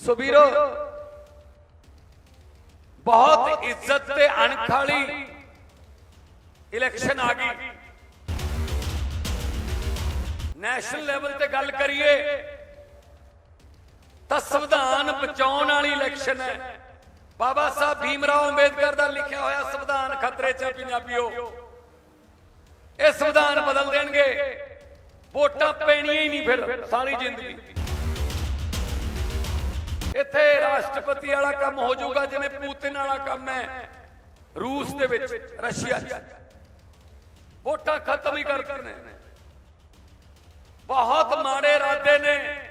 ਸੋ ਵੀਰੋ, ਬਹੁਤ ਇੱਜ਼ਤ ਤੇ ਅਣਖ ਵਾਲੀ ਇਲੈਕਸ਼ਨ ਆ ਗਈ। ਨੈਸ਼ਨਲ ਲੈਵਲ ਤੇ ਗੱਲ ਕਰੀਏ, ਤਾਂ ਸੰਵਿਧਾਨ ਬਚਾਉਣ ਵਾਲੀ ਇਲੈਕਸ਼ਨ ਹੈ। ਬਾਬਾ ਸਾਹਿਬ ਭੀਮ ਰਾਓ ਅੰਬੇਦਕਰ ਦਾ ਲਿਖਿਆ ਹੋਇਆ ਸੰਵਿਧਾਨ ਖਤਰੇ 'ਚ ਹੈ ਪੰਜਾਬੀਓ। ਇਹ ਸੰਵਿਧਾਨ ਬਦਲ ਦੇਣਗੇ। ਵੋਟਾਂ ਪੈਣੀਆਂ ਹੀ ਨਹੀਂ ਫਿਰ, ਸਾਰੀ ਜ਼ਿੰਦਗੀ। ਇੱਥੇ ਰਾਸ਼ਟਰਪਤੀ ਵਾਲਾ ਕੰਮ ਹੋ ਜਾਊਗਾ, ਜਿਵੇਂ ਪੂਤਿਨ ਵਾਲਾ ਕੰਮ ਹੈ। ਰੂਸ ਦੇ ਵਿੱਚ, ਰਸ਼ੀਆ 'ਚ। ਵੋਟਾਂ ਖਤਮ ਹੀ ਕਰ ਨੇ। ਬਹੁਤ ਮਾੜੇ ਇਰਾਦੇ ਨੇ।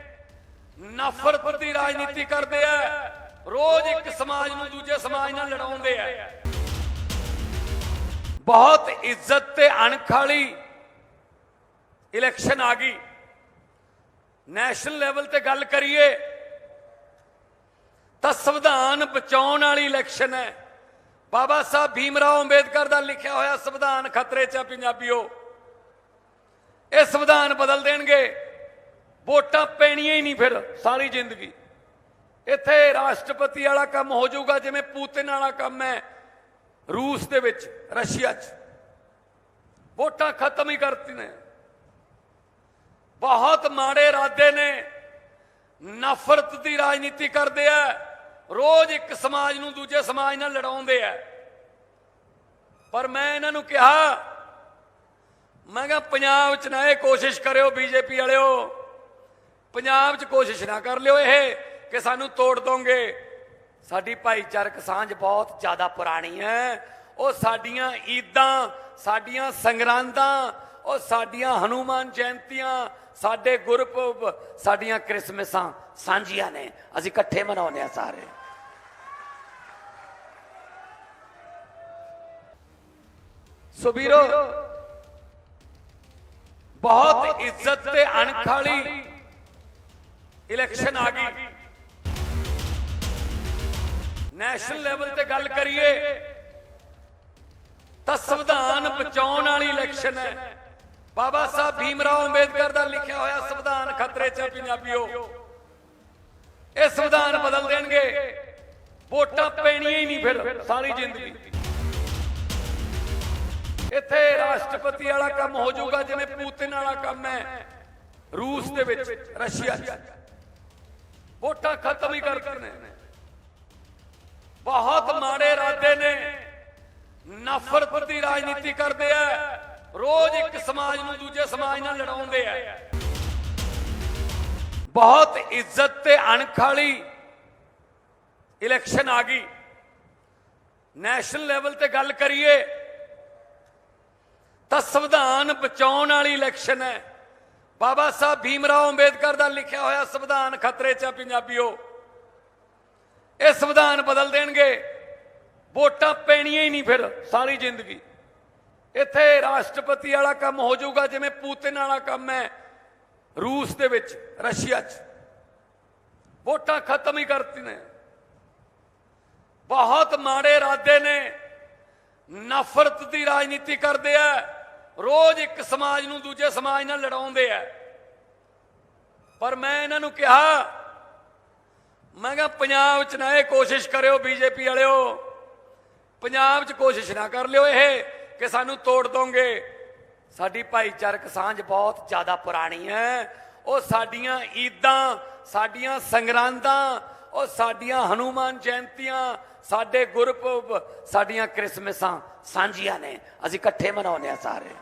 ਨਫ਼ਰਤ ਦੀ ਰਾਜਨੀਤੀ ਕਰਦੇ ਆ। ਰੋਜ਼ ਇੱਕ ਸਮਾਜ ਨੂੰ ਦੂਜੇ ਸਮਾਜ ਨਾਲ ਲੜਾਉਂਦੇ ਆ। ਬਹੁਤ ਇੱਜ਼ਤ ਤੇ ਅਣਖ ਵਾਲੀ ਇਲੈਕਸ਼ਨ ਆ ਗਈ। ਨੈਸ਼ਨਲ ਲੈਵਲ ਤੇ ਗੱਲ ਕਰੀਏ ਤਾਂ ਸੰਵਿਧਾਨ ਬਚਾਉਣ ਵਾਲੀ ਇਲੈਕਸ਼ਨ ਹੈ। ਬਾਬਾ ਸਾਹਿਬ ਭੀਮਰਾਓ ਅੰਬੇਦਕਰ ਦਾ ਲਿਖਿਆ ਹੋਇਆ ਸੰਵਿਧਾਨ ਖਤਰੇ 'ਚ ਹੈ ਪੰਜਾਬੀਓ। ਇਹ ਸੰਵਿਧਾਨ ਬਦਲ ਦੇਣਗੇ। ਵੋਟਾਂ ਪੈਣੀਆਂ ਹੀ ਨਹੀਂ ਫਿਰ ਸਾਰੀ ਜ਼ਿੰਦਗੀ। ਇੱਥੇ ਰਾਸ਼ਟਰਪਤੀ ਵਾਲਾ ਕੰਮ ਹੋ ਜਾਊਗਾ ਜਿਵੇਂ ਪੂਤਿਨ ਵਾਲਾ ਕੰਮ ਹੈ ਰੂਸ ਦੇ ਵਿੱਚ, ਰਸ਼ੀਆ 'ਚ। ਵੋਟਾਂ ਖਤਮ ਹੀ ਕਰਤੀ ਨੇ ਬਹੁਤ ਮਾੜੇ ਇਰਾਦੇ ਨੇ। ਨਫ਼ਰਤ ਦੀ ਰਾਜਨੀਤੀ ਕਰਦੇ ਆ। ਰੋਜ਼ ਇੱਕ ਸਮਾਜ ਨੂੰ ਦੂਜੇ ਸਮਾਜ ਨਾਲ ਲੜਾਉਂਦੇ ਆ। ਪਰ ਮੈਂ ਇਹਨਾਂ ਨੂੰ ਕਿਹਾ, ਮੈਂ ਕਿਹਾ, ਪੰਜਾਬ 'ਚ ਨਾ ਇਹ ਕੋਸ਼ਿਸ਼ ਕਰਿਓ ਬੀਜੇਪੀ ਵਾਲਿਓ। ਪੰਜਾਬ 'ਚ ਕੋਸ਼ਿਸ਼ ਨਾ ਕਰ ਲਿਓ ਇਹ ਕਿ ਸਾਨੂੰ ਤੋੜ ਦੋਗੇ। ਸਾਡੀ ਭਾਈਚਾਰਕ ਸਾਂਝ ਬਹੁਤ ਜ਼ਿਆਦਾ ਪੁਰਾਣੀ ਹੈ। ਉਹ ਸਾਡੀਆਂ ਈਦਾਂ, ਸਾਡੀਆਂ ਸੰਗਰਾਂਦਾਂ, ਉਹ ਸਾਡੀਆਂ ਹਨੂਮਾਨ ਜਯੰਤੀਆਂ ਸਾਡੇ ਗੁਰਪੁਰਬ, ਸਾਡੀਆਂ ਕ੍ਰਿਸਮਸਾਂ ਸਾਂਝੀਆਂ ਨੇ। ਅਸੀਂ ਇਕੱਠੇ ਮਨਾਉਂਦੇ ਆ ਸਾਰੇ। ਸੋ ਵੀਰੋ, ਬਹੁਤ ਇੱਜ਼ਤ ਤੇ ਅਣਖ ਵਾਲੀ ਇਲੈਕਸ਼ਨ ਆ ਗਈ। ਨੈਸ਼ਨਲ ਲੈਵਲ ਤੇ ਗੱਲ ਕਰੀਏ ਤਾਂ ਸੰਵਿਧਾਨ ਬਚਾਉਣ ਵਾਲੀ ਇਲੈਕਸ਼ਨ ਹੈ। ਬਾਬਾ ਸਾਹਿਬ ਭੀਮ ਰਾਓ ਅੰਬੇਦਕਰ ਦਾ ਲਿਖਿਆ ਹੋਇਆ ਸੰਵਿਧਾਨ ਖਤਰੇ 'ਚ ਹੈ ਪੰਜਾਬੀਓ। ਇਹ ਸੰਵਿਧਾਨ ਬਦਲ ਦੇਣਗੇ। ਵੋਟਾਂ ਪੈਣੀਆਂ ਹੀ ਨਹੀਂ ਫਿਰ ਸਾਰੀ ਜ਼ਿੰਦਗੀ। ਇੱਥੇ ਰਾਸ਼ਟਰਪਤੀ ਵਾਲਾ ਕੰਮ ਹੋ ਜਾਊਗਾ, ਜਿਵੇਂ ਪੂਤਿਨ ਵਾਲਾ ਕੰਮ ਹੈ। ਰੂਸ ਦੇ ਵਿੱਚ, ਰਸ਼ੀਆ 'ਚ। ਵੋਟਾਂ ਖਤਮ ਹੀ ਕਰ ਕਰਨੇ ਬਹੁਤ ਮਾੜੇ ਇਰਾਦੇ ਨੇ। ਨਫ਼ਰਤ ਦੀ ਰਾਜਨੀਤੀ ਕਰਦੇ ਆ। ਰੋਜ਼ ਇੱਕ ਸਮਾਜ ਨੂੰ ਦੂਜੇ ਸਮਾਜ ਨਾਲ ਲੜਾਉਂਦੇ ਆ। ਬਹੁਤ ਇੱਜ਼ਤ ਤੇ ਅਣਖ ਵਾਲੀ ਇਲੈਕਸ਼ਨ ਆ ਗਈ। ਨੈਸ਼ਨਲ ਲੈਵਲ ਤੇ ਗੱਲ ਕਰੀਏ ਤਾਂ ਸੰਵਿਧਾਨ ਬਚਾਉਣ ਵਾਲੀ ਇਲੈਕਸ਼ਨ ਹੈ। ਬਾਬਾ ਸਾਹਿਬ ਭੀਮਰਾਓ ਅੰਬੇਦਕਰ ਦਾ ਲਿਖਿਆ ਹੋਇਆ ਸੰਵਿਧਾਨ ਖਤਰੇ 'ਚ ਹੈ ਪੰਜਾਬੀਓ। ਇਹ ਸੰਵਿਧਾਨ ਬਦਲ ਦੇਣਗੇ। ਵੋਟਾਂ ਪੈਣੀਆਂ ਹੀ ਨਹੀਂ ਫਿਰ ਸਾਰੀ ਜ਼ਿੰਦਗੀ। ਇੱਥੇ ਰਾਸ਼ਟਰਪਤੀ ਵਾਲਾ ਕੰਮ ਹੋ ਜਾਊਗਾ, ਜਿਵੇਂ ਪੂਤਿਨ ਵਾਲਾ ਕੰਮ ਹੈ ਰੂਸ ਦੇ ਵਿੱਚ, ਰਸ਼ੀਆ 'ਚ। ਵੋਟਾਂ ਖਤਮ ਹੀ ਕਰਤੀ ਨੇ। ਬਹੁਤ ਮਾੜੇ ਇਰਾਦੇ ਨੇ। ਨਫ਼ਰਤ ਦੀ ਰਾਜਨੀਤੀ ਕਰਦੇ ਆ। ਰੋਜ਼ ਇੱਕ ਸਮਾਜ ਨੂੰ ਦੂਜੇ ਸਮਾਜ ਨਾਲ ਲੜਾਉਂਦੇ ਆ। ਪਰ ਮੈਂ ਇਹਨਾਂ ਨੂੰ ਕਿਹਾ, ਮੈਂ ਕਿਹਾ, ਪੰਜਾਬ 'ਚ ਨਾ ਇਹ ਕੋਸ਼ਿਸ਼ ਕਰਿਓ ਬੀਜੇਪੀ ਵਾਲਿਓ। ਪੰਜਾਬ 'ਚ ਕੋਸ਼ਿਸ਼ ਨਾ ਕਰ ਲਿਓ ਇਹ ਕਿ ਸਾਨੂੰ ਤੋੜ ਦੋਗੇ। ਸਾਡੀ ਭਾਈਚਾਰਕ ਸਾਂਝ ਬਹੁਤ ਜ਼ਿਆਦਾ ਪੁਰਾਣੀ ਹੈ। ਉਹ ਸਾਡੀਆਂ ਈਦਾਂ, ਸਾਡੀਆਂ ਸੰਗਰਾਂਦਾਂ ਉਹ ਸਾਡੀਆਂ ਹਨੂਮਾਨ ਜਯੰਤੀਆਂ ਸਾਡੇ ਗੁਰਪੁਰਬ, ਸਾਡੀਆਂ ਕ੍ਰਿਸਮਸਾਂ ਸਾਂਝੀਆਂ ਨੇ। ਅਸੀਂ ਇਕੱਠੇ ਮਨਾਉਂਦੇ ਆ ਸਾਰੇ।